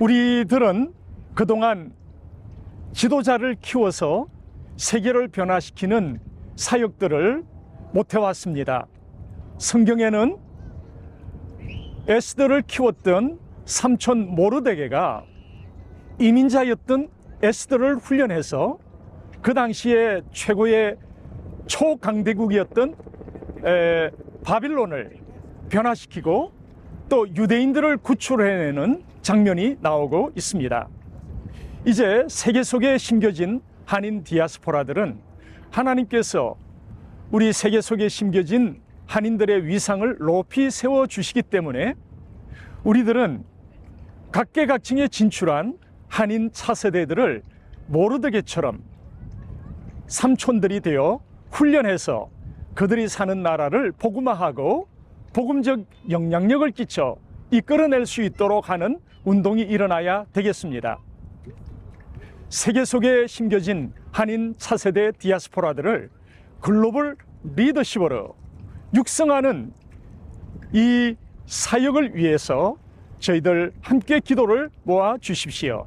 우리들은 그동안 지도자를 키워서 세계를 변화시키는 사역들을 못해왔습니다. 성경에는 에스더를 키웠던 삼촌 모르데게가 이민자였던 에스더를 훈련해서 그 당시에 최고의 초강대국이었던 에, 바빌론을 변화시키고 또 유대인들을 구출해내는 장면이 나오고 있습니다. 이제 세계 속에 심겨진 한인 디아스포라들은 하나님께서 우리 세계 속에 심겨진 한인들의 위상을 높이 세워 주시기 때문에 우리들은 각계각층에 진출한 한인 차세대들을 모르드게처럼 삼촌들이 되어 훈련해서 그들이 사는 나라를 복음화하고 복음적 영향력을 끼쳐 이끌어낼 수 있도록 하는 운동이 일어나야 되겠습니다. 세계 속에 심겨진 한인 차세대 디아스포라들을 글로벌 리더십으로 육성하는 이 사역을 위해서 저희들 함께 기도를 모아 주십시오.